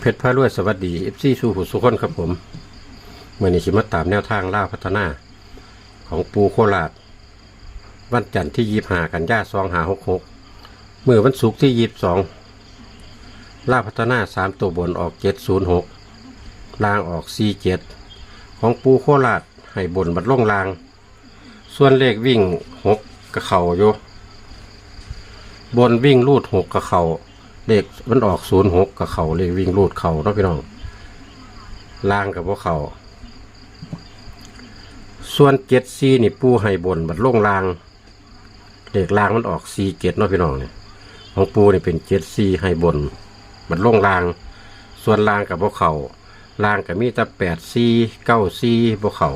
เพชรพารวยสวัสดีเอฟซีสู่หูสุขคนครับผมเมื่อนี้ชิมาตามแนวทางล่าพัฒนา ของปูโคราช วันจันทร์ที่ยีหากันย่าสองหาหกหกเมื่อวันศุกร์ที่ยีบสองล่าพัฒนาสามตัวบนออกเจ็ดศูนย์หกลางออกสี่เจ็ดของปูโคราชให้บนบัดล่งลาง ส่วนเลขวิ่งหกกระเข่าอยู่บนวิ่งรูดหกกับเขา เลขมันออกศูนย์หกกับเขาเลขวิ่งรูดเขาเนาะพี่น้องล่างกับพวกเขาส่วนเจ็ดซีนี่ปูให้บนบัดล่งลางเลขล่างมันออกซีเจ็ดเนาะพี่น้องเนี่ยของปูนี่เป็นเจ็ดซีให้บนบัดล่งลาง ส่วนล่างกับพวกเขาล่างกับมีแต่แปดซีเก้าซีพวกเขา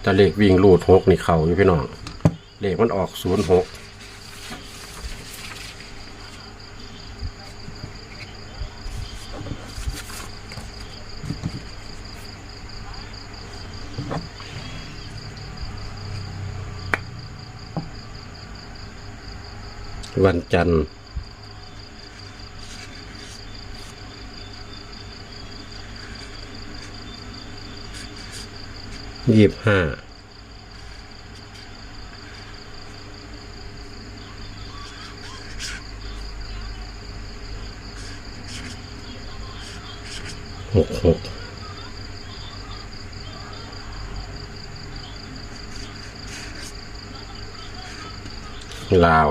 แต่เลขวิ่งรูดหกนี่เขาอยู่พี่น้องเลขมันออกศูนย์หก วันจันทร์ยี่สิบห้า หกหกลาว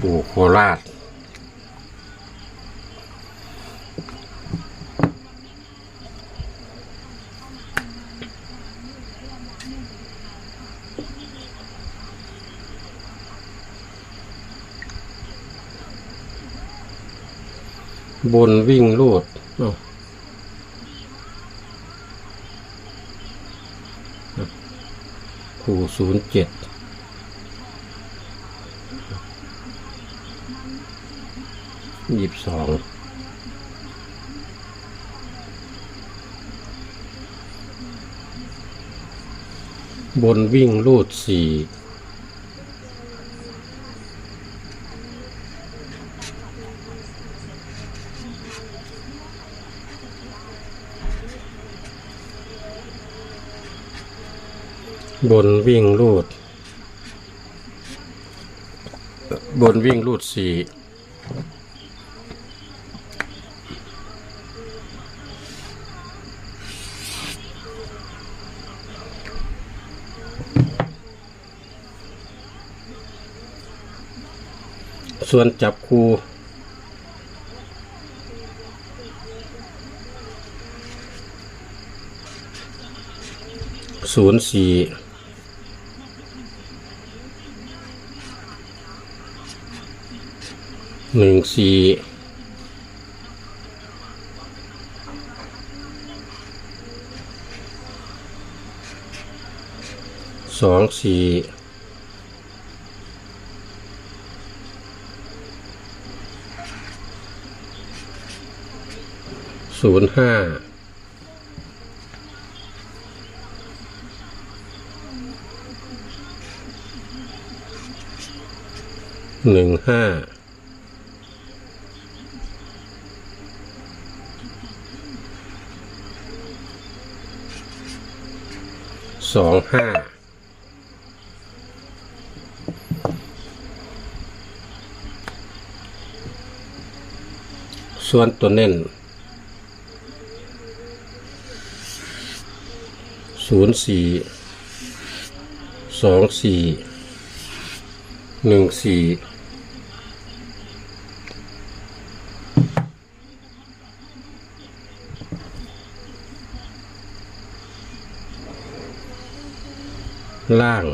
ปู่โคราชบนวิ่งลูดเอ้าขู่ศูนย์เจ็ด ยี่สิบสองบนวิ่งรูดสี่บนวิ่งรูด บนวิ่งรูดสี่ส่วนจับคูศูนย์สี่ หนึ่งสี่สองสี่ศูนย์ห้าหนึ่งห้า สองห้าส่วนตัวเน้นศูนย์สี่สองสี่หนึ่งสี่ ล่าง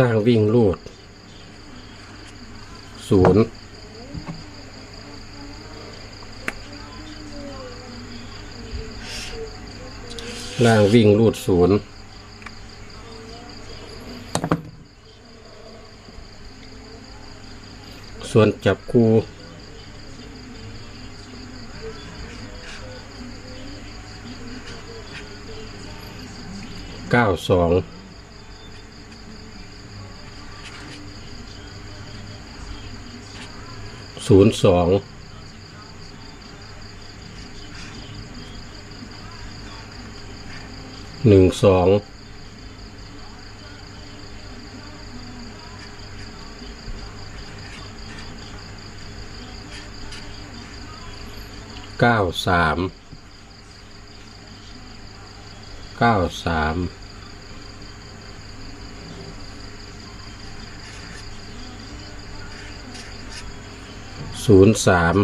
ล่างวิ่งลูดศูนย์ล่างวิ่งลูดศูนย์ ส่วนจับคูเก้าสองศูนย์สองหนึ่งสอง เก้าสามเก้าสามศูนย์สาม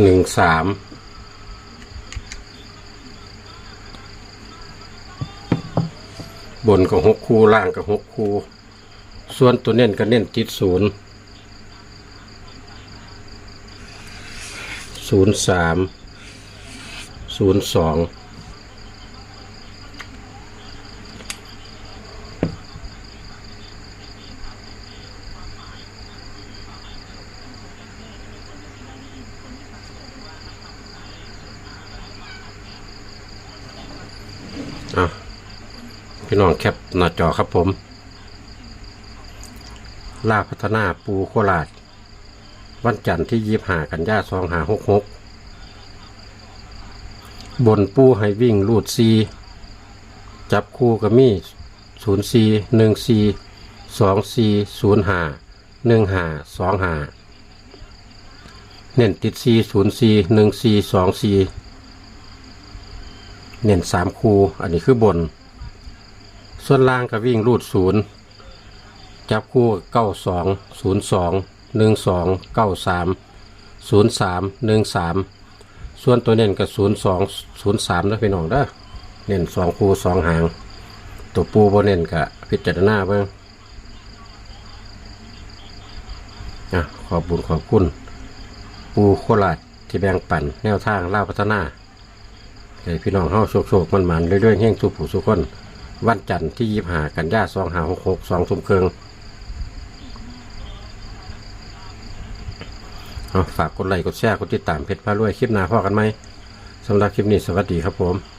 หนึ่งสาม บนกับหกคู่ล่างกับหกคู่ ส่วนตัวเน้นก็เน้นติดศูนย์ศูนย์สามศูนย์สองอะ พี่น้องแคปหน้าจอครับผม ลาพัฒนาปูโคราช วันจันทร์ที่ยี่หากันยาสองหาหกหกบนปูให้วิ่งลูดซีจับคู่กับมีศูนย์ซีหนึ่งซีสองซีศูนย์หาหนึ่งหาสองหาเน้นติดซีศูนย์ซีหนึ่งซีสองซีเน้นสามคู อันนี้คือบน ส่วนล่างก็วิ่งรูดศูนย์จับคู่เก้าสองศูนย์สองหนึ่งสองเก้าสามศูนย์สามหนึ่งสามส่วนตัวเน้นก็ศูนย์สองศูนย์สามนะพี่น้องเด้อเน้นสองคู่สองหาง ตัวปูโบเน้นก็พิจารณาเบิ่งอะขอบบุญขอบคุณ ปูโคราชที่แบ่งปันแนวทางเล่าพัฒนาให้พี่น้องเฮาโชคๆมันมันๆเรื่อยๆแห่งทุกผู้สุคน วันจันทร์ที่ยี่หากันยาสองหาหกหกสองทุ่มครึ่งฝากกดไลค์กดแชร์กดติดตามเพจพารวยคลิปหน้าพ่อกันไหมสำหรับคลิปนี้สวัสดีครับผม